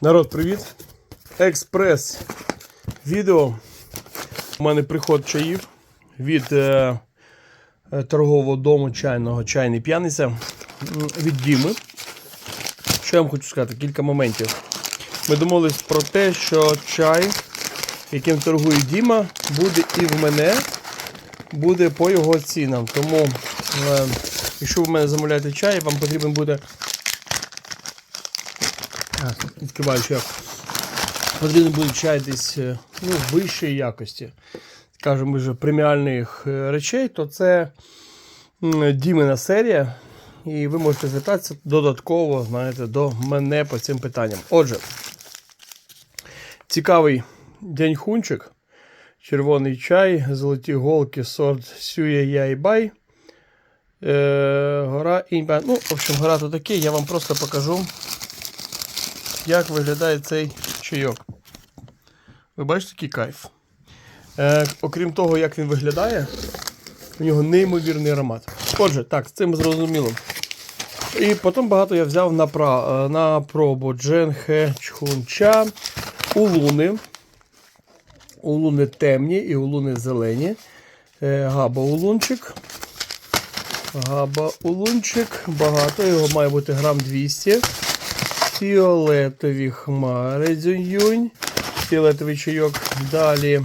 Народ, привіт! Експрес відео. У мене приход чаїв від е, е, торгового дому чайного чайний п'яниця від Діми. Що я вам хочу сказати? Кілька моментів. Ми домовились про те, що чай, яким торгує Діма, буде і в мене, буде по його цінам. Тому, е, якщо ви в мене замовляєте чай, вам потрібен буде. А, відкриваю чай. Потрібен буде чай десь е, ну, вищої якості, скажімо, вже преміальних е, речей, то це м, Дімина серія. І ви можете звертатися додатково знаєте, до мене по цим питанням. Отже, цікавий дяньхунчик, червоний чай, золоті голки, сорт Сює Яйбай. Е, гора Іньбай. Ну, в общем, гора то таке, я вам просто покажу, як виглядає цей чайок. Ви бачите, який кайф. Е, окрім того, як він виглядає, у нього неймовірний аромат. Отже, так, з цим зрозуміло. І потім багато я взяв на, пра, е, на пробу Дженхе Чхунча, улуни. Улуни темні і улуни зелені. Е, Габа улунчик. Габа улунчик. Багато, його має бути грам 200. Фіолетові хмари дзюнь. Фіолетовий чайок. Далі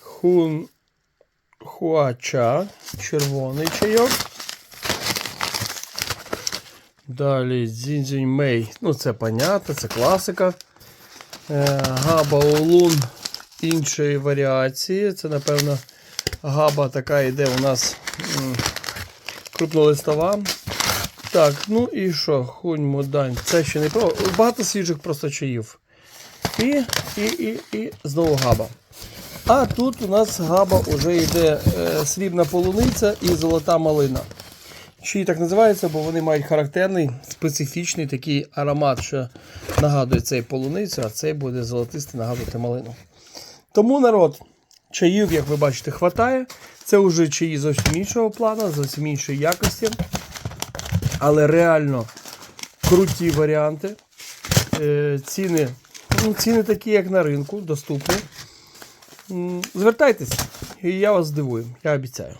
хун хуача. Червоний чайок. Далі дзінь мей. Ну, це понятно, це класика. Е, Габа улун іншої варіації. Це, напевно, габа така йде у нас крупнолистова. Так, ну і що? Хунь модань. Це ще не про. Багато свіжих просто чаїв. І, і, і, і знову габа. А тут у нас габа вже йде е, срібна полуниця і золота малина. Чи так називається, бо вони мають характерний, специфічний такий аромат, що нагадує цей полуницю, а цей буде золотистий нагадувати малину. Тому народ, чаїв, як ви бачите, хватає. Це вже чаї зовсім іншого плану, зовсім іншої якості. Але реально круті варіанти. Е, ціни, ну, ціни такі, як на ринку, доступні. Звертайтеся, і я вас здивую, я обіцяю.